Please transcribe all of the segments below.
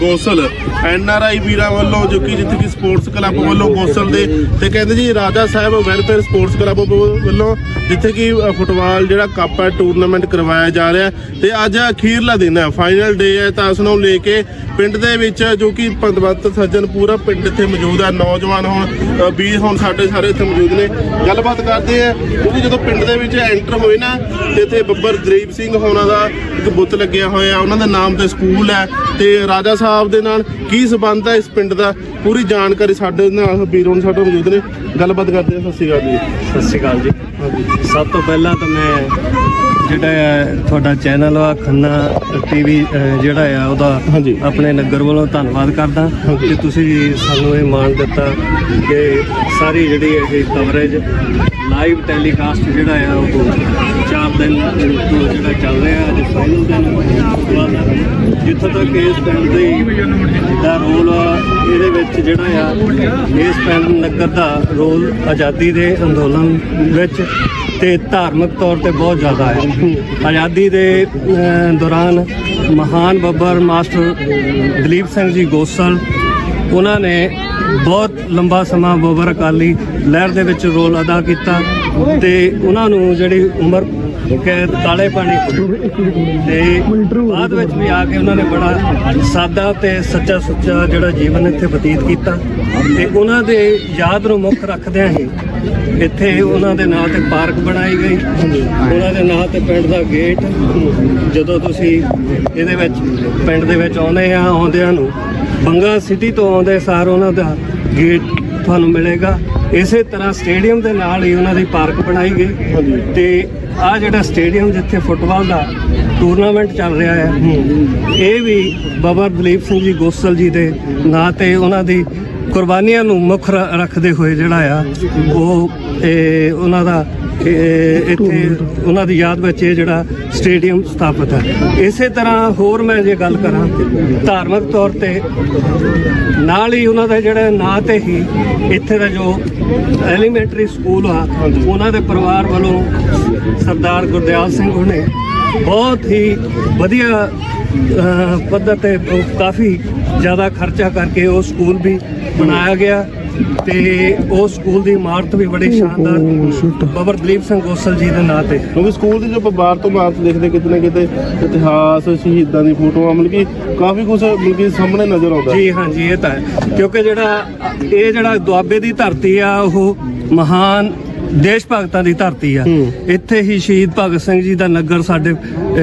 Gosal. N R I ਵੀਰਾਂ ਵੱਲੋਂ ਜੋ ਕਿ ਜਿੱਥੇ ਕਿ ਸਪੋਰਟਸ ਕਲੱਬ ਵੱਲੋਂ ਗੋਸਲ ਦੇ, ਤੇ ਕਹਿੰਦੇ ਜੀ Raja Sahib welfare sports club ਵੱਲੋਂ ਜਿੱਥੇ ਕਿ ਫੁੱਟਬਾਲ ਜਿਹੜਾ ਕੱਪ ਹੈ ਟੂਰਨਾਮੈਂਟ ਕਰਵਾਇਆ ਜਾ ਰਿਹਾ ਤੇ ਅੱਜ ਅਖੀਰਲਾ ਦਿਨ ਹੈ ਫਾਈਨਲ ਡੇ ਹੈ, ਤਾਂ ਉਸ ਨੂੰ ਲੈ ਕੇ ਪਿੰਡ ਦੇ ਵਿੱਚ ਜੋ ਕਿ ਪੰਦਵਤ ਸੱਜਣ ਪੂਰਾ ਪਿੰਡ ਇੱਥੇ ਮੌਜੂਦ ਹੈ ਨੌਜਵਾਨ ਹੁਣ ਵੀਰ ਹੁਣ ਸਾਡੇ ਸਾਰੇ ਇੱਥੇ ਮੌਜੂਦ ਨੇ। ਗੱਲਬਾਤ ਕਰਦੇ ਆ ਕਿਉਂਕਿ ਜਦੋਂ ਪਿੰਡ ਦੇ ਵਿੱਚ ਐਂਟਰ ਹੋਏ ਨਾ ਤੇ ਇੱਥੇ ਬੱਬਰ ਦਲੀਪ ਸਿੰਘ ਹੋਣਾ ਦਾ ਇੱਕ ਬੁੱਤ ਲੱਗਿਆ ਹੋਇਆ ਉਹਨਾਂ ਦੇ ਨਾਮ ਤੇ ਸਕੂਲ ਹੈ। ਤੇ ਰਾਜਾ ਸਾਹਿਬ ਦੇ ਨਾਲ ਕੀ ਸਬੰਧ ਹੈ ਇਸ ਪਿੰਡ ਦਾ? ਪੂਰੀ ਜਾਣਕਾਰੀ ਸਾਡੇ ਨਾਲ ਵੀਰ ਹੁਣ ਸਾਡੇ ਮੌਜੂਦ ਨੇ। ਗੱਲਬਾਤ ਕਰਦੇ ਆ ਸਤਿ ਸ਼੍ਰੀ ਅਕਾਲ ਜੀ। ਸਤਿ ਸ਼੍ਰੀ ਅਕਾਲ ਜੀ। ਸਭ ਤੋਂ ਪਹਿਲਾਂ ਤਾਂ ਮੈਂ ਜਿਹੜਾ ਹੈ ਤੁਹਾਡਾ ਚੈਨਲ ਆ ਖੰਨਾ ਟੀਵੀ ਜਿਹੜਾ ਆ ਉਹਦਾ ਹਾਂਜੀ। ਆਪਣੇ ਨਗਰ ਵੱਲੋਂ ਧੰਨਵਾਦ ਕਰਦਾ ਹਾਂਜੀ। ਕਿ ਤੁਸੀਂ ਸਾਨੂੰ ਇਹ ਮਾਣ ਦਿੱਤਾ ਕਿ ਸਾਰੀ ਜਿਹੜੀ ਇਹ ਕਵਰੇਜ ਲਾਈਵ ਟੈਲੀਕਾਸਟ ਜਿਹੜਾ ਆ ਉਹ ਚਾਰ ਦਿਨ ਤੋਂ ਜਿਹੜਾ ਚੱਲ ਰਿਹਾ ਅੱਜ ਫਾਈਨਲ ਦਿਨ ਦਾ ਜਿੱਥੋਂ ਤੱਕ ਇਸ ਪਿੰਡ ਦੇ ਦਾ ਰੋਲ ਆ ਇਹਦੇ ਵਿੱਚ ਜਿਹੜਾ ਆ ਇਸ ਪਿੰਡ ਨਗਰ ਦਾ ਰੋਲ ਆਜ਼ਾਦੀ ਦੇ ਅੰਦੋਲਨ ਵਿੱਚ ਤੇ ਧਾਰਮਿਕ ਤੌਰ ਤੇ ਬਹੁਤ ਜ਼ਿਆਦਾ ਹੈ। ਆਜ਼ਾਦੀ ਦੇ ਦੌਰਾਨ ਮਹਾਨ ਬੱਬਰ ਮਾਸਟਰ ਦਲੀਪ ਸਿੰਘ ਜੀ ਗੋਸਲ, ਉਹਨਾਂ ਨੇ ਬਹੁਤ ਲੰਬਾ ਸਮਾਂ ਬੱਬਰ ਅਕਾਲੀ ਲਹਿਰ ਦੇ ਵਿੱਚ ਰੋਲ ਅਦਾ ਕੀਤਾ ਤੇ ਉਹਨਾਂ ਨੂੰ ਜਿਹੜੀ ਉਮਰ ਕੈਦ ਕਾਲੇ ਪਾਣੀ ਤੇ ਬਾਅਦ ਵਿੱਚ ਵੀ ਆ ਕੇ ਉਹਨਾਂ ਨੇ ਬੜਾ ਸਾਦਾ ਤੇ ਸੱਚਾ ਸੁੱਚਾ ਜਿਹੜਾ ਜੀਵਨ ਇੱਥੇ ਬਤੀਤ ਕੀਤਾ। ਤੇ ਉਹਨਾਂ ਦੇ ਯਾਦ ਨੂੰ ਮੁੱਖ ਰੱਖਦਿਆਂ ਹੀ ਇੱਥੇ ਉਹਨਾਂ ਦੇ ਨਾਂ ਤੇ ਪਾਰਕ ਬਣਾਈ ਗਈ। ਉਹਨਾਂ ਦੇ ਨਾਂ ਤੇ ਪਿੰਡ ਦਾ ਗੇਟ। ਜਦੋਂ ਤੁਸੀਂ ਇਹਦੇ ਵਿੱਚ ਪਿੰਡ ਦੇ ਵਿੱਚ ਆਉਂਦੇ ਆ ਆਉਂਦਿਆਂ ਨੂੰ ਬੰਗਾ ਸਿਟੀ ਤੋਂ ਆਉਂਦੇ ਸਾਰ ਉਹਨਾਂ ਦਾ ਗੇਟ ਤੁਹਾਨੂੰ ਮਿਲੇਗਾ। ਇਸੇ ਤਰ੍ਹਾਂ ਸਟੇਡੀਅਮ ਦੇ ਨਾਲ ਹੀ ਉਹਨਾਂ ਦੀ ਪਾਰਕ ਬਣਾਈ ਗਈ। ਤੇ ਆ ਜਿਹੜਾ ਸਟੇਡੀਅਮ ਜਿੱਥੇ ਫੁੱਟਬਾਲ ਦਾ ਟੂਰਨਾਮੈਂਟ ਚੱਲ ਰਿਹਾ ਹੈ, ਇਹ ਵੀ ਬਾਬਾ ਦਲੀਪ ਸਿੰਘ ਜੀ ਗੋਸਲ ਜੀ ਦੇ ਨਾਂ ਤੇ ਉਹਨਾਂ ਦੀ ਕੁਰਬਾਨੀਆਂ ਨੂੰ ਮੁੱਖ ਰ- ਰੱਖਦੇ ਹੋਏ ਜਿਹੜਾ ਆ, ਉਹ ਇਹ ਉਹਨਾਂ ਦਾ ਇਹ ਇੱਥੇ ਉਹਨਾਂ ਦੀ ਯਾਦ ਵਿੱਚ ਇਹ ਜਿਹੜਾ ਸਟੇਡੀਅਮ ਸਥਾਪਿਤ ਹੈ। ਇਸੇ ਤਰ੍ਹਾਂ ਹੋਰ ਮੈਂ ਜੇ ਗੱਲ ਕਰਾਂ, ਧਾਰਮਿਕ ਤੌਰ ਤੇ ਨਾਲ ਹੀ ਉਹਨਾਂ ਦਾ ਜਿਹੜਾ ਨਾਂ ਤੇ ਹੀ ਇੱਥੇ ਦਾ ਜੋ ਐਲੀਮੈਂਟਰੀ ਸਕੂਲ ਆ, ਉਹਨਾਂ ਦੇ ਪਰਿਵਾਰ ਵੱਲੋਂ ਸਰਦਾਰ ਗੁਰਦਿਆਲ ਸਿੰਘ ਹੁਣੇ ਬਹੁਤ ਹੀ ਵਧੀਆ ਪੱਧਰ ਤੇ ਕਾਫੀ ਜ਼ਿਆਦਾ ਖਰਚਾ ਕਰਕੇ ਉਹ ਸਕੂਲ ਵੀ ਬਣਾਇਆ ਗਿਆ। ਤੇ ਉਹ ਸਕੂਲ ਦੀ ਇਮਾਰਤ ਵੀ ਬੜੀ ਸ਼ਾਨਦਾਰ ਬਾਬਰ ਦਲੀਪ ਸਿੰਘ ਗੋਸਲ ਜੀ ਦੇ ਨਾਂ ਤੇ। ਕਿਉਂਕਿ ਸਕੂਲ ਦੀ ਜੋ ਬਾਹਰ ਤੋਂ ਬਾਹਰ ਦੇਖਦੇ ਕਿਤੇ ਨਾ ਕਿਤੇ ਇਤਿਹਾਸ ਸ਼ਹੀਦਾਂ ਦੀ ਫੋਟੋਆਂ ਮਤਲਬ ਕਿ ਕਾਫੀ ਕੁਝ ਮਤਲਬ ਕਿ ਸਾਹਮਣੇ ਨਜ਼ਰ ਆਉਂਦਾ। ਜੀ ਹਾਂਜੀ ਇਹ ਤਾਂ ਹੈ। ਕਿਉਂਕਿ ਜਿਹੜਾ ਇਹ ਜਿਹੜਾ ਦੁਆਬੇ ਦੀ ਧਰਤੀ ਆ ਉਹ ਮਹਾਨ ਦੇਸ਼ ਭਗਤਾਂ ਦੀ ਧਰਤੀ ਆ ਹੂੰ। ਇੱਥੇ ਹੀ ਸ਼ਹੀਦ ਭਗਤ ਸਿੰਘ ਜੀ ਦਾ ਨਗਰ ਸਾਡੇ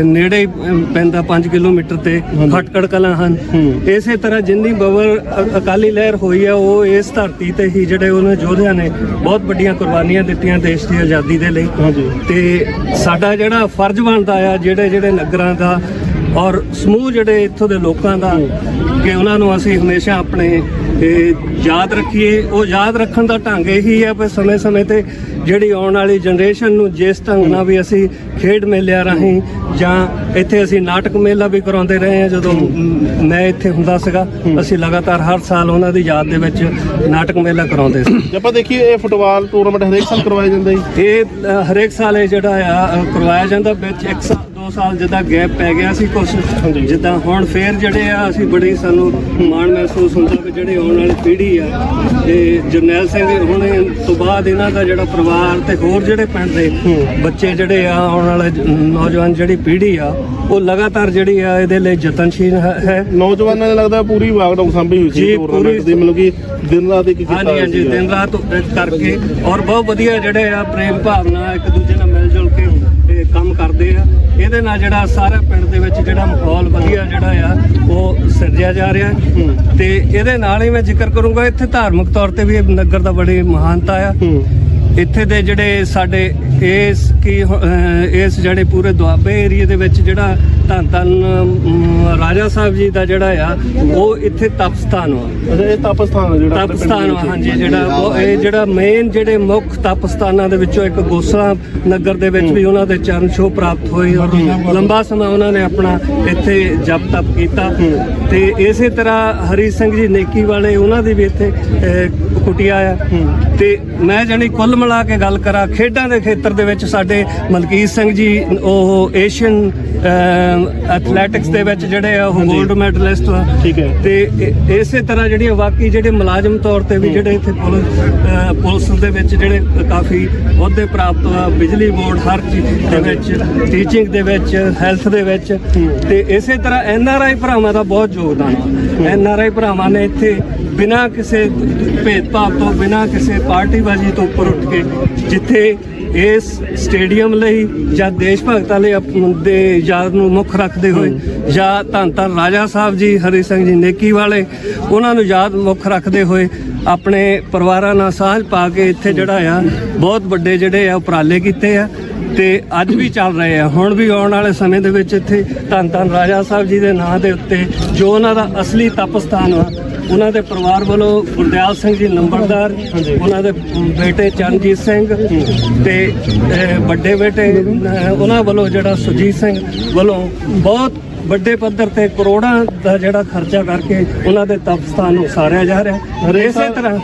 ਨੇੜੇ ਹੀ, ਪੈਂਦਾ 5 ਕਿਲੋਮੀਟਰ ਤੇ। ਖਟਕੜ ਕਲਾਂ ਹਨ ਹੂੰ। ਇਸੇ ਤਰ੍ਹਾਂ ਜਿੰਨੀ ਬਵਰ ਅਕਾਲੀ ਲਹਿਰ ਹੋਈ ਆ ਉਹ ਇਸ ਧਰਤੀ ਤੇ ਹੀ ਜਿਹੜੇ ਉਹਨਾਂ ਯੋਧਿਆਂ ਨੇ ਬਹੁਤ ਵੱਡੀਆਂ ਕੁਰਬਾਨੀਆਂ ਦਿੱਤੀਆਂ ਦੇਸ਼ ਦੀ ਆਜ਼ਾਦੀ ਦੇ ਲਈ ਤੇ ਸਾਡਾ ਜਿਹੜਾ ਫਰਜ਼ ਬਣਦਾ ਆ ਜਿਹੜੇ ਜਿਹੜੇ ਨਗਰਾਂ ਦਾ ਔਰ ਸਮੂਹ ਜਿਹੜੇ ਇੱਥੋਂ ਦੇ ਲੋਕਾਂ ਦਾ ਕਿ ਉਹਨਾਂ ਨੂੰ ਅਸੀਂ ਹਮੇਸ਼ਾ ਆਪਣੇ ਯਾਦ ਰੱਖੀਏ। ਉਹ ਯਾਦ ਰੱਖਣ ਦਾ ਢੰਗ ਇਹੀ ਹੈ ਕਿ ਸਮੇਂ-ਸਮੇਂ ਤੇ ਜਿਹੜੀ ਆਉਣ ਵਾਲੀ ਜਨਰੇਸ਼ਨ ਨੂੰ ਜਿਸ ਢੰਗ ਨਾਲ ਵੀ ਅਸੀਂ ਖੇਡ ਮੇਲਿਆਂ ਰਾਹੀਂ ਜਾਂ ਇੱਥੇ ਅਸੀਂ ਨਾਟਕ ਮੇਲਾ ਵੀ ਕਰਾਉਂਦੇ ਰਹੇ ਹਾਂ ਜਦੋਂ ਮ, ਇੱਥੇ ਹੁੰਦਾ ਸੀਗਾ ਅਸੀਂ ਲਗਾਤਾਰ ਹਰ ਸਾਲ ਉਹਨਾਂ ਦੀ ਯਾਦ ਦੇ ਵਿੱਚ ਨਾਟਕ ਮੇਲਾ ਕਰਾਉਂਦੇ ਸੀ। ਜੇ ਆਪਾਂ ਦੇਖੀਏ ਇਹ ਫੁੱਟਬਾਲ ਟੂਰਨਾਮੈਂਟ ਹਰੇਕ ਸਾਲ ਕਰਵਾਇਆ ਜਾਂਦਾ ਜੀ। ਇਹ ਹਰੇਕ ਸਾਲ ਇਹ ਜਿਹੜਾ ਆ ਕਰਵਾਇਆ ਜਾਂਦਾ ਵਿੱਚ ਇੱਕ ਸਾਲ ਦੋ ਸਾਲ ਜਿੱਦਾਂ ਗੈਪ ਪੈ ਗਿਆ ਸੀ ਕੁਝ। ਜਿੱਦਾਂ ਹੁਣ ਫੇਰ ਜਿਹੜੇ ਆ ਅਸੀਂ ਬੜੀ ਸਾਨੂੰ ਮਾਣ ਮਹਿਸੂਸ ਹੁੰਦਾ ਕਿ ਜਿਹੜੇ ਆਉਣ ਵਾਲੀ ਪੀੜ੍ਹੀ ਆ ਤੇ ਜਰਨੈਲ ਸਿੰਘ ਹੁਣੇ ਤੋਂ ਬਾਅਦ ਇਹਨਾਂ ਦਾ ਜਿਹੜਾ ਪਰਿਵਾਰ ਤੇ ਹੋਰ ਜਿਹੜੇ ਪਿੰਡ ਦੇ ਬੱਚੇ ਜਿਹੜੇ ਆ ਆਉਣ ਵਾਲੇ ਨੌਜਵਾਨ ਜਿਹੜੀ ਪੀੜ੍ਹੀ ਆ ਉਹ ਲਗਾਤਾਰ ਜਿਹੜੀ ਆ ਇਹਦੇ ਲਈ ਯਤਨਸ਼ੀਲ ਹੈ ਨੌਜਵਾਨਾਂ ਨੇ ਲੱਗਦਾ ਪੂਰੀ ਵਾਗਡਾਊਨ ਸੰਭੀ ਹੋਈ ਸੀ ਟੂਰਨਾਮੈਂਟ ਦੀ ਮਤਲਬ ਕਿ ਦਿਨ ਰਾਤ ਇੱਕ ਕੀਤਾ ਹਾਂਜੀ ਹਾਂਜੀ। ਦਿਨ ਰਾਤ ਕਰਕੇ ਔਰ ਬਹੁਤ ਵਧੀਆ ਜਿਹੜੇ ਆ ਪ੍ਰੇਮ ਭਾਵਨਾ ਇੱਕ ਦੂਜੇ ਨਾਲ ਮਿਲ ਜੁਲ ਕੇ ਕੰਮ ਕਰਦੇ ਆ। ਇਹਦੇ ਨਾਲ ਜਿਹੜਾ ਸਾਰਾ ਪਿੰਡ ਦੇ ਵਿੱਚ ਜਿਹੜਾ ਮਾਹੌਲ ਵਧੀਆ ਜਿਹੜਾ ਆ ਉਹ ਸਿਰਜਿਆ ਜਾ ਰਿਹਾ। ਤੇ ਇਹਦੇ ਨਾਲ ਹੀ ਮੈਂ ਜ਼ਿਕਰ ਕਰੂੰਗਾ ਇੱਥੇ ਧਾਰਮਿਕ ਤੌਰ ਤੇ ਵੀ ਇਹ ਨਗਰ ਦਾ ਬੜੀ ਮਹਾਨਤਾ ਆ। ਇੱਥੇ ਦੇ ਜਿਹੜੇ ਸਾਡੇ ਇਸ ਕੀ ਇਸ ਜਿਹੜੇ ਪੂਰੇ ਦੁਆਬੇ ਏਰੀਏ ਦੇ ਵਿੱਚ ਜਿਹੜਾ ਧੰਨ ਧੰਨ ਰਾਜਾ ਸਾਹਿਬ ਜੀ ਦਾ ਜਿਹੜਾ ਆ ਉਹ ਇੱਥੇ ਤਪਸਥਾਨ ਆ। ਅੱਛਾ ਇਹ ਤਪਸਥਾਨ ਜਿਹੜਾ ਤਪਸਥਾਨ ਵਾ। ਹਾਂਜੀ ਜਿਹੜਾ ਉਹ ਇਹ ਜਿਹੜਾ ਮੇਨ ਜਿਹੜੇ ਮੁੱਖ ਤਪਸਥਾਨਾਂ ਦੇ ਵਿੱਚੋਂ ਇੱਕ ਗੋਸਲਾ ਨਗਰ ਦੇ ਵਿੱਚ ਵੀ ਉਹਨਾਂ ਦੇ ਚਰਨ ਛੋਹ ਪ੍ਰਾਪਤ ਹੋਈ ਔਰ ਲੰਬਾ ਸਮਾਂ ਉਹਨਾਂ ਨੇ ਆਪਣਾ ਇੱਥੇ ਜਪ ਤਪ ਕੀਤਾ। ਤੇ ਇਸੇ ਤਰ੍ਹਾਂ ਹਰੀ ਸਿੰਘ ਜੀ ਨੇਕੀ ਵਾਲੇ ਉਹਨਾਂ ਦੀ ਵੀ ਇੱਥੇ ਕੁਟੀਆ ਆ। ਤੇ ਮੈਂ ਜਾਨੀ ਕੁੱਲ ਮਿਲਾ ਕੇ ਗੱਲ ਕਰਾਂ ਖੇਡਾਂ ਦੇ ਖੇਤਰ ਦੇ ਵਿੱਚ ਸਾਡੇ ਮਲਕੀਤ ਸਿੰਘ ਜੀ ਉਹ ਏਸ਼ੀਅਨ ਐਥਲੈਟਿਕਸ ਦੇ ਵਿੱਚ ਜਿਹੜੇ ਆ ਉਹ ਹਾਂਜੀ। 골ਡ ਮੈਡਲਿਸਟ ਆ। ਠੀਕ ਹੈ। ਤੇ ਇਸੇ ਤਰ੍ਹਾਂ ਜਿਹੜੀਆਂ ਬਾਕੀ ਜਿਹੜੇ ਮੁਲਾਜ਼ਮ ਤੌਰ ਤੇ ਵੀ ਜਿਹੜੇ ਇੱਥੇ ਪੁਲਿਸ ਦੇ ਵਿੱਚ ਜਿਹੜੇ ਕਾਫੀ ਅਹੁਦੇ ਪ੍ਰਾਪਤ ਆ ਬਿਜਲੀ ਬੋਰਡ ਹਰ ਚੀਜ਼ ਦੇ ਵਿੱਚ ਟੀਚਿੰਗ ਦੇ ਵਿੱਚ ਹੈਲਥ ਦੇ ਵਿੱਚ। ਤੇ ਇਸੇ ਤਰ੍ਹਾਂ ਐਨ ਆਰ ਆਈ ਭਰਾਵਾਂ ਦਾ ਬਹੁਤ ਯੋਗਦਾਨ ਹੈ। ਐਨ ਆਰ ਆਈ ਭਰਾਵਾਂ ਨੇ ਇੱਥੇ ਬਿਨਾਂ ਕਿਸੇ ਭੇਦਭਾਵ ਤੋਂ ਬਿਨਾਂ ਕਿਸੇ ਪਾਰਟੀਬਾਜ਼ੀ ਤੋਂ ਉੱਪਰ ਉੱਠ ਕੇ ਜਿੱਥੇ ਇਸ ਸਟੇਡੀਅਮ ਲਈ ਜਾਂ ਦੇਸ਼ ਭਗਤਾਂ ਲਈ ਦੇ ਯਾਦ ਨੂੰ ਮੁੱਖ ਰੱਖਦੇ ਹੋਏ ਜਾਂ ਧੰਨ ਧੰਨ ਰਾਜਾ ਸਾਹਿਬ ਜੀ ਹਰੀ ਸਿੰਘ ਜੀ ਨੇਕੀ ਵਾਲੇ ਉਹਨਾਂ ਨੂੰ ਯਾਦ ਮੁੱਖ ਰੱਖਦੇ ਹੋਏ ਆਪਣੇ ਪਰਿਵਾਰਾਂ ਨਾਲ ਸਾਂਝ ਪਾ ਕੇ ਇੱਥੇ ਜਿਹੜਾ ਆ ਬਹੁਤ ਵੱਡੇ ਜਿਹੜੇ ਆ ਉਪਰਾਲੇ ਕੀਤੇ ਆ ਤੇ ਅੱਜ ਵੀ ਚੱਲ ਰਹੇ ਆ। ਹੁਣ ਵੀ ਆਉਣ ਵਾਲੇ ਸਮੇਂ ਦੇ ਵਿੱਚ ਇੱਥੇ ਧੰਨ ਧੰਨ ਰਾਜਾ ਸਾਹਿਬ ਜੀ ਦੇ ਨਾਂ ਦੇ ਉੱਤੇ ਜੋ ਉਹਨਾਂ ਦਾ ਅਸਲੀ ਤਪਸਥਾਨ ਆ ਉਹਨਾਂ ਦੇ ਪਰਿਵਾਰ ਵੱਲੋਂ ਗੁਰਦਿਆਲ ਸਿੰਘ ਜੀ ਨੰਬਰਦਾਰ ਉਹਨਾਂ ਦੇ ਬੇਟੇ ਚਰਨਜੀਤ ਸਿੰਘ ਤੇ ਵੱਡੇ ਬੇਟੇ ਉਹਨਾਂ ਵੱਲੋਂ ਜਿਹੜਾ ਸੁਜੀਤ ਸਿੰਘ ਵੱਲੋਂ ਬਹੁਤ ਵੱਡੇ ਪੱਧਰ ਤੇ ਕਰੋੜਾਂ ਦਾ ਜਿਹੜਾ ਖਰਚਾ ਕਰਕੇ ਉਹਨਾਂ ਦੇ ਤਪਸਥਾਨ ਨੂੰ ਸਾਰਿਆ ਜਾ ਰਿਹਾ। ਇਸੇ ਸਾਲ- ਤਰ੍ਹਾਂ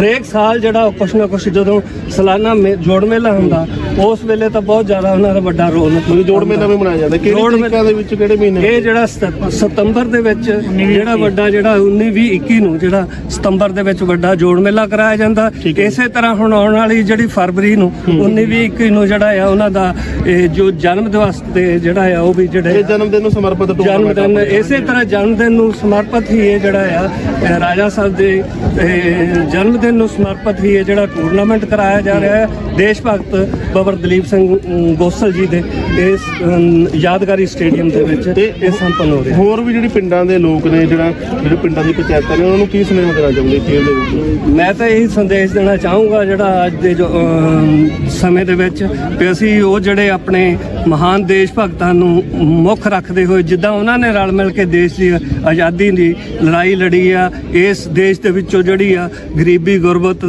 ਹਰੇਕ ਸਾਲ ਜਿਹੜਾ ਕੁਛ ਨਾ ਕੁਛ ਜਦੋਂ ਸਾਲਾਨਾ ਮੇ- ਜੋੜ ਮੇਲਾ ਹੁੰਦਾ ਉਸ ਵੇਲੇ ਤਾਂ ਬਹੁਤ ਜ਼ਿਆਦਾ ਉਹਨਾਂ ਦਾ ਵੱਡਾ ਰੋਲ ਮੈਨੂੰ ਜੋੜ ਮੇਲਾ ਵੀ ਮਨਾਇਆ ਜਾਂਦਾ। ਕਿਹੜੇ ਤਰੀਕਾਂ ਦੇ ਵਿੱਚ ਕਿਹੜੇ ਮਹੀਨੇ? ਇਹ ਜਿਹੜਾ ਸਤ- ਸਤੰਬਰ ਦੇ ਵਿੱਚ ਜਿਹੜਾ ਵੱਡਾ ਜਿਹੜਾ 19 20 21 ਨੂੰ ਜਿਹੜਾ ਸਤੰਬਰ ਦੇ ਵਿੱਚ ਵੱਡਾ ਜੋੜ ਮੇਲਾ ਕਰਾਇਆ ਜਾਂਦਾ। ਇਸੇ ਤਰ੍ਹਾਂ ਹੁਣ ਆਉਣ ਵਾਲੀ ਜਿਹੜੀ ਫਰਵਰੀ ਨੂੰ 19 20 21 ਨੂੰ ਜਿਹੜਾ ਆ ਉਹਨਾਂ ਦਾ ਇਹ ਜੋ ਜਨਮ ਦਿਵਸ ਤੇ ਜਿਹੜਾ ਆ ਉਹ ਵੀ ਜਿਹੜੇ ਜਨਮ ਦਿਨ ਨੂੰ ਸਮਰਪਿਤ ਜਨਮ ਟੂਰਨਾਮੈਂਟ ਦਿਨ ਇਸੇ ਤਰ੍ਹਾਂ ਜਨਮ ਦਿਨ ਨੂੰ ਸਮਰਪਿਤ ਹੀ ਇਹ ਜਿਹੜਾ ਆ ਰਾਜਾ ਸਾਹਿਬ ਦੇ ਜਨਮ ਦਿਨ ਨੂੰ ਸਮਰਪਿਤ ਹੀ ਇਹ ਜਿਹੜਾ ਟੂਰਨਾਮੈਂਟ ਕਰਾਇਆ ਜਾ ਰਿਹਾ ਹੈ ਦੇਸ਼ ਭਗਤ ਬਾਬਰ ਦਲੀਪ ਸਿੰਘ ਗੋਸਲ ਜੀ ਦੇ ਇਸ ਯਾਦਗਾਰੀ ਸਟੇਡੀਅਮ ਦੇ ਵਿੱਚ ਤੇ ਇਹ ਸੰਪੰਨ ਹੋ ਰਿਹਾ ਹੋਰ ਵੀ ਜਿਹੜੀ ਪਿੰਡਾਂ ਦੇ ਲੋਕ ਨੇ ਜਿਹੜਾ ਜਿਹੜੇ ਪਿੰਡਾਂ ਦੀ ਪੰਚਾਇਤਾਂ ਨੇ ਉਹਨਾਂ ਨੂੰ ਕੀ ਸੁਨੇਹਾ ਦੇਣਾ ਚਾਹੁੰਦੇ ਖੇਡ ਦੇ ਵਿੱਚ? ਮੈਂ ਤਾਂ ਇਹ ਸੰਦੇਸ਼ ਦੇਣਾ ਚਾਹੂੰਗਾ ਜਿਹੜਾ ਅੱਜ ਦੇ ਜੋ ਸਮੇਂ ਦੇ ਵਿੱਚ ਵੀ ਅਸੀਂ ਉਹ ਜਿਹੜੇ ਆਪਣੇ ਮਹਾਨ ਦੇਸ਼ ਭਗਤਾਂ ਨੂੰ ਮੁੱਖ ਰੱਖਦੇ ਹੋਏ ਜਿੱਦਾਂ ਉਹਨਾਂ ਨੇ ਰਲ ਮਿਲ ਕੇ ਦੇਸ਼ ਦੀ ਆਜ਼ਾਦੀ ਦੀ ਲੜਾਈ ਲੜੀ ਆ, ਇਸ ਦੇਸ਼ ਦੇ ਵਿੱਚੋਂ ਜਿਹੜੀ ਆ ਗਰੀਬੀ ਗੁਰਬਤ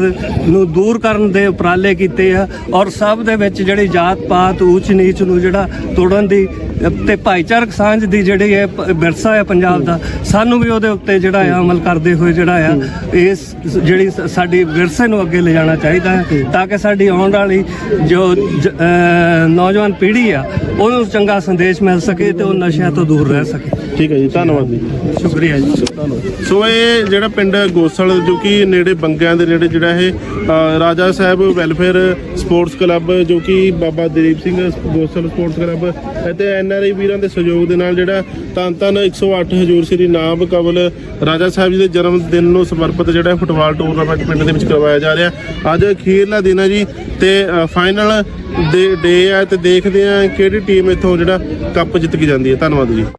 ਨੂੰ ਦੂਰ ਕਰਨ ਦੇ ਉਪਰਾਲੇ ਕੀਤੇ ਆ ਔਰ ਸਭ ਦੇ ਵਿੱਚ ਜਿਹੜੀ ਜਾਤ ਪਾਤ ਉੱਚ ਨੀਚ ਨੂੰ ਜਿਹੜਾ ਤੋੜਨ ਦੀ ਤੇ ਭਾਈਚਾਰਕ ਸਾਂਝ ਦੀ ਜਿਹੜੀ ਹੈ ਪ- ਵਿਰਸਾ ਹੈ ਪੰਜਾਬ ਦਾ, ਸਾਨੂੰ ਵੀ ਉਹਦੇ ਉੱਤੇ ਜਿਹੜਾ ਆ ਅਮਲ ਕਰਦੇ ਹੋਏ ਜਿਹੜਾ ਆ, ਇਸ ਜਿਹੜੀ ਸਾਡੀ ਵਿਰਸੇ ਨੂੰ ਅੱਗੇ ਲਿਜਾਣਾ ਚਾਹੀਦਾ ਹੈ ਤਾਂ ਕਿ ਸਾਡੀ ਆਉਣ ਵਾਲੀ ਜੋ ਜ- ਨੌਜਵਾਨ ਪੀੜ੍ਹੀ ਆ, ਉਹਨੂੰ ਚੰਗਾ ਸੰਦੇਸ਼ ਮਿਲ ਸਕੇ ਤੇ ਉਹ ਨਸ਼ਿਆਂ ਤੋਂ ਦੂਰ ਰਹਿ ਸਕੇ। ਠੀਕ ਹੈ ਜੀ ਧੰਨਵਾਦ ਜੀ। ਸ਼ੁਕਰੀਆ ਜੀ। ਸੋ ਇਹ ਜਿਹੜਾ ਪਿੰਡ ਗੋਸਲ ਜੋ ਕਿ ਨੇੜੇ ਬੰਗਿਆਂ ਦੇ ਨੇੜੇ ਜਿਹੜਾ ਇਹ ਅ, Raja Sahib welfare sports club ਜੋ ਕਿ ਬਾਬਾ ਦਲੀਪ ਸਿੰਘ ਗੋਸਲ ਸਪੋਰਟਸ ਕਲੱਬ ਅਤੇ ਐਨਆਰਆਈ ਵੀਰਾਂ ਦੇ ਸਹਿਯੋਗ ਦੇ ਨਾਲ ਜਿਹੜਾ ਧੰਨ ਧੰਨ 108 ਹਜੂਰ ਸ੍ਰੀ ਨਾਮ ਕਵਲ ਰਾਜਾ ਸਾਹਿਬ ਜੀ ਦੇ ਜਨਮ ਦਿਨ ਨੂੰ ਸਮਰਪਿਤ ਜਿਹੜਾ ਫੁੱਟਬਾਲ ਟੂਰਨਾਮੈਂਟ ਪਿੰਡ ਦੇ ਵਿੱਚ ਕਰਵਾਇਆ ਜਾ ਰਿਹਾ। ਅੱਜ ਅਖੀਰਲਾ ਦਿਨ ਹੈ ਜੀ ਤੇ ਫਾਈਨਲ ਦੇ ਡੇ ਹੈ ਤੇ ਦੇਖਦੇ ਆ ਕਿਹੜੀ ਟੀਮ ਇੱਥੋਂ ਜਿਹੜਾ ਕੱਪ ਜਿੱਤ ਕੇ ਜਾਂਦੀ ਹੈ। ਧੰਨਵਾਦ ਜੀ।